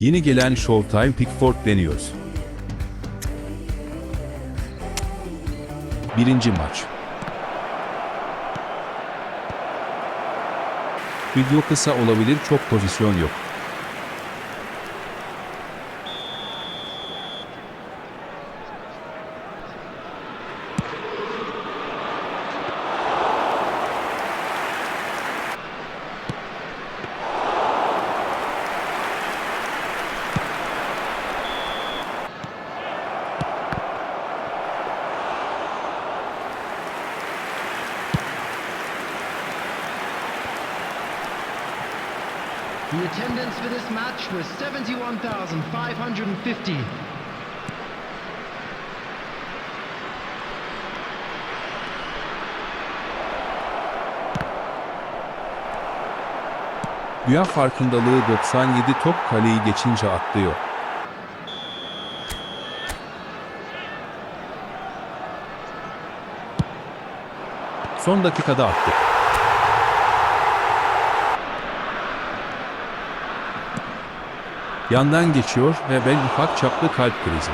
Yeni gelen Showtime Pickford deniyoruz. Birinci maç. Video kısa olabilir çok pozisyon yok. The attendance for this match was 71,550. Dünya farkındalığı 97 top kaleyi geçince atlıyor. Son dakikada attık. Yandan geçiyor ve ben ufak çaplı kalp krizi.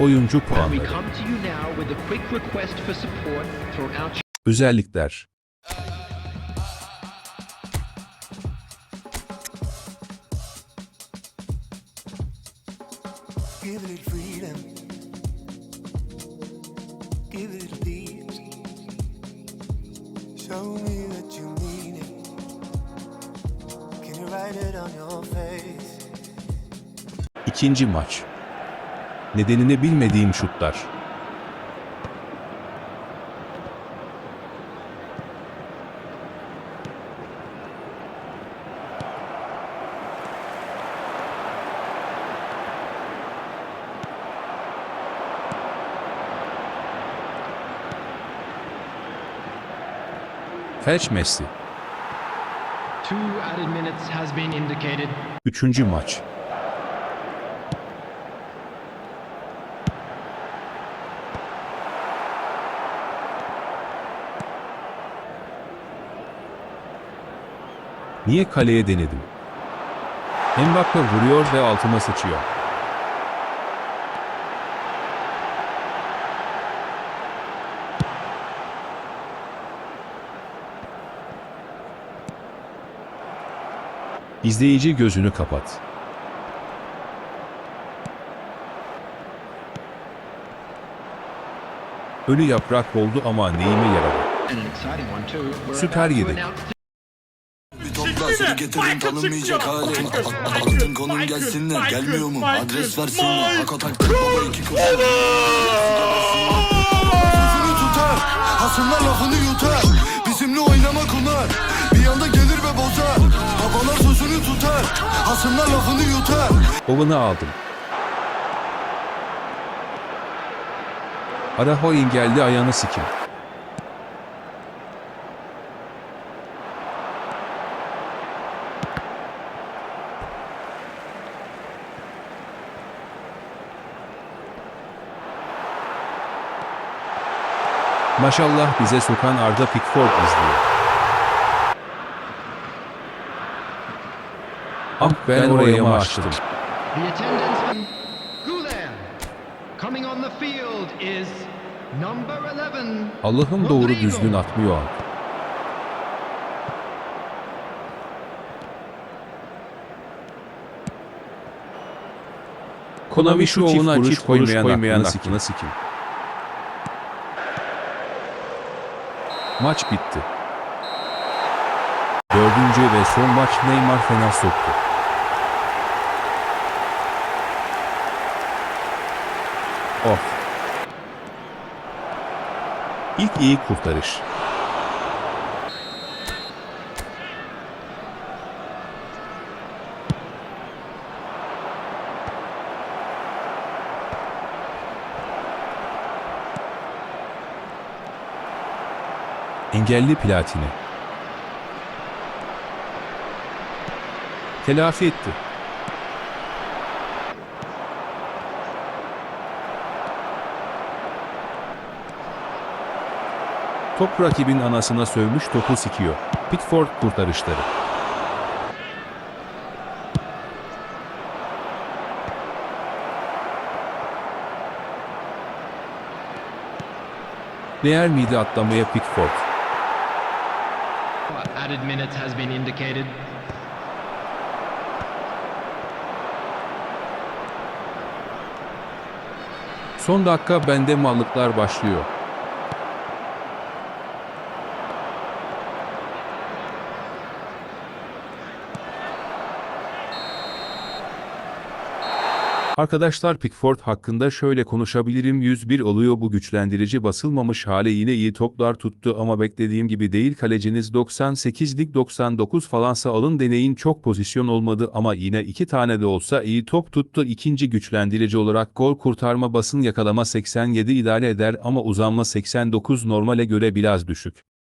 Oyuncu puanları. come İkinci maç. Nedenini bilmediğim şutlar. Felç Messi. Üçüncü maç. Niye kaleye denedim? Mbappe vuruyor ve altıma sıçıyor. İzleyici gözünü kapat. Ölü yaprak oldu ama neyime yaradı? Süper yedik. topla seni getirin tanınmayacak halin Aldın konum gelsinler gelmiyor mu? Adres versinler Hako taktır baba iki kutu Sözünü tutar. Hasımlar lafını yutar Bizimle oynamak onlar bir anda gelir ve bozar Babalar sözünü tutar hasımlar lafını yutar Oven'ı aldım. Arahoyin geldi ayağını sikim. Maşallah bize sokan Arda Pickford izliyor. Ah ben oraya mı açtım? The attendance. Gulen. Coming on the field is number 11. Allah'ım doğru düzgün atmıyor. Konami şu oğluna çift koymayan, koymayan aklına sikim. Maç bitti. Dördüncü ve son maç Neymar fena soktu. Of. İlk iyi kurtarış. Engelli platini. Telafi etti. Top rakibin anasına sövmüş topu sikiyor. Pitford kurtarışları. Değer miydi atlamaya Pitford? Added minutes has been indicated. Son dakika bende mallıklar başlıyor. Arkadaşlar Pickford hakkında şöyle konuşabilirim. 101 oluyor. Bu güçlendirici basılmamış hale yine iyi toplar tuttu ama beklediğim gibi değil. Kaleciniz 98'lik 99 falansa alın deneyin. Çok pozisyon olmadı ama yine iki tane de olsa iyi top tuttu. İkinci güçlendirici olarak gol kurtarma basın yakalama 87 idare eder ama uzanma 89 normale göre biraz düşük.